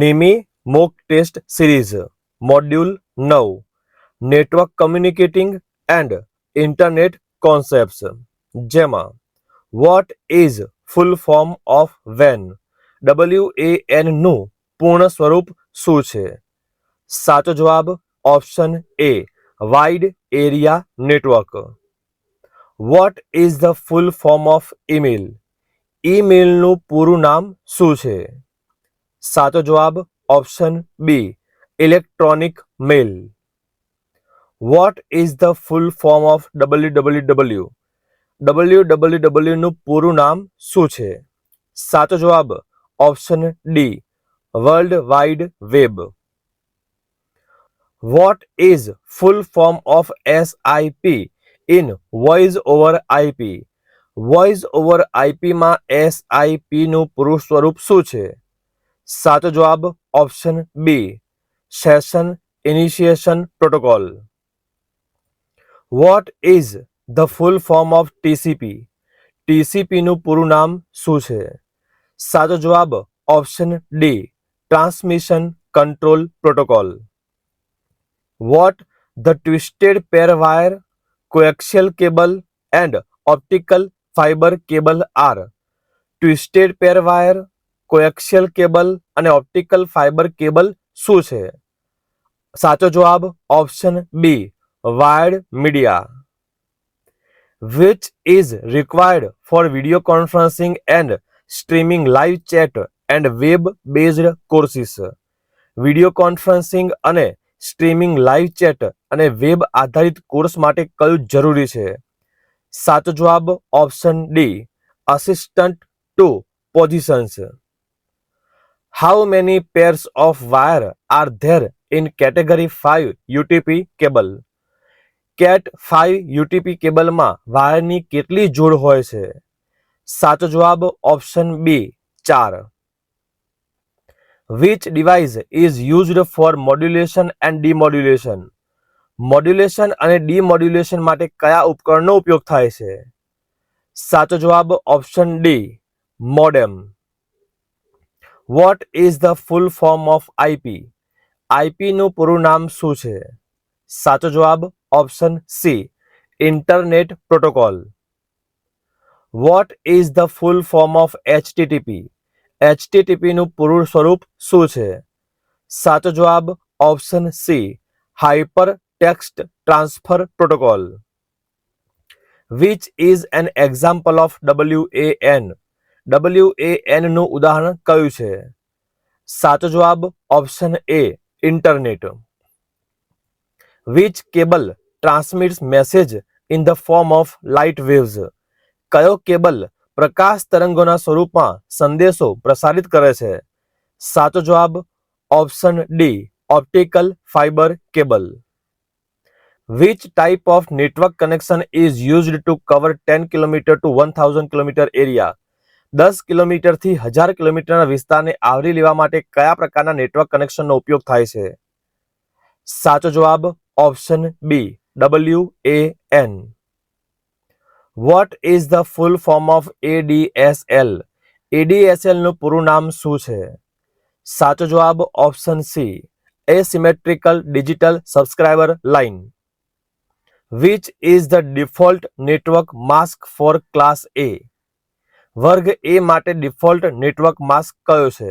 નિમી mock test series module નવ network communicating and internet concepts જેમાં what is full form of વેન W A એનનું પૂર્ણ સ્વરૂપ શું છે સાચો જવાબ option A wide area network what is the full form of email ઈમેલનું પૂરું નામ શું છે સાચો જવાબ option B electronic mail what is the full form of W W W W W ડબલ્યુનું પૂરું નામ શું છે સાચો જવાબ option D world wide web what is full form of S IP in voice over IP voice over આઈપીમાં એસઆઈપીનું પૂરું સ્વરૂપ શું છે સાચો જવાબ option B session initiation protocol what is the full form of TCP ટીસીપીનું પૂરું નામ શું છે સાચો જવાબ option D transmission control protocol what the twisted pair wire coaxial cable and optical fibre cable are twisted pair wire coaxial cable અને optical fibre cable શું છે સાચો જવાબ option B wired media which is required for video conferencing and streaming live chat and web based courses video conferencing અને streaming live chat અને web આધારિત course માટે કયું જરૂરી છે સાચો જવાબ option D assistant to positions how many pairs of wire are there in category five UTP cable cat five UTP કેબલમાં વાયરની કેટલી જોડ હોય છે સાચો જવાબ ઓપ્શન બી ચાર which device is used for modulation and demodulation modulation અને ડીમોડ્યુલેશન માટે કયા ઉપકરણનો ઉપયોગ થાય છે સાચો જવાબ option D modem what is the full form of IP આઈપીનું પૂરું નામ શું છે સાચો જવાબ option C internet protocol what is the full form of HTTP એચટીટીપીનું પૂરું સ્વરૂપ શું છે સાચો જવાબ option C hyper text transfer protocol which is an example of W A N W A N નું ઉદાહરણ કયું છે સાચો જવાબ option A internet which cable transmits message in the form of light waves કયો કેબલ પ્રકાશ તરંગોના સ્વરૂપમાં સંદેશો પ્રસારિત કરે છે સાચો જવાબ option D optical fibre cable which type of network connection is used to cover ten kilometre to one thousand kilometer area દસ કિલોમીટરથી હજાર કિલોમીટરના વિસ્તારને આવરી લેવા માટે કયા પ્રકારના નેટવર્ક કનેક્શનનો ઉપયોગ થાય છે સાચો જવાબ option B W A N what is the full form of ADSL એડીએસએલનું પૂરું નામ શું છે સાચો જવાબ option C asymmetrical digital subscriber line which is the default network mask for class A વર્ગ એ માટે ડિફોલ્ટ નેટવર્ક માસ્ક કયો છે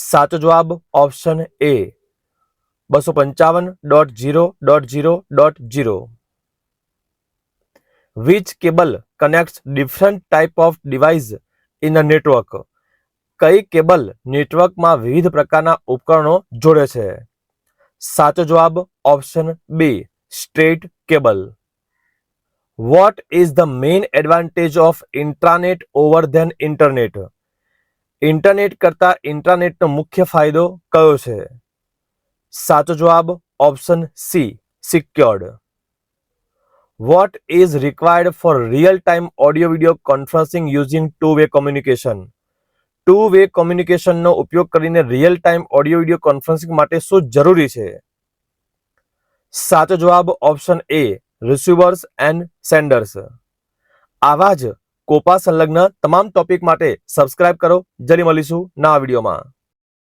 સાચો જવાબ ઓપ્શન એ બસો પંચાવન dot zero dot zero dot zero which cable connect different type of device in a network કઈ cable નેટવર્કમાં વિવિધ પ્રકારના ઉપકરણો જોડે છે સાચો જવાબ option B straight cable what is the main advantage of intranet over than internet internet કરતાં ઇન્ટ્રાનેટનો મુખ્ય ફાયદો કયો છે સાચો જવાબ option C secured what is required for real time audio video conferencing using two way communication two way કોમ્યુનિકેશનનો ઉપયોગ કરીને real time audio video conferencing માટે શું જરૂરી છે સાચો જવાબ option A receivers and senders આવા જ કોપા સંલગ્ન તમામ ટોપિક માટે સબસ્ક્રાઇબ કરો જલ્દી મળીશું નવા વિડીયોમાં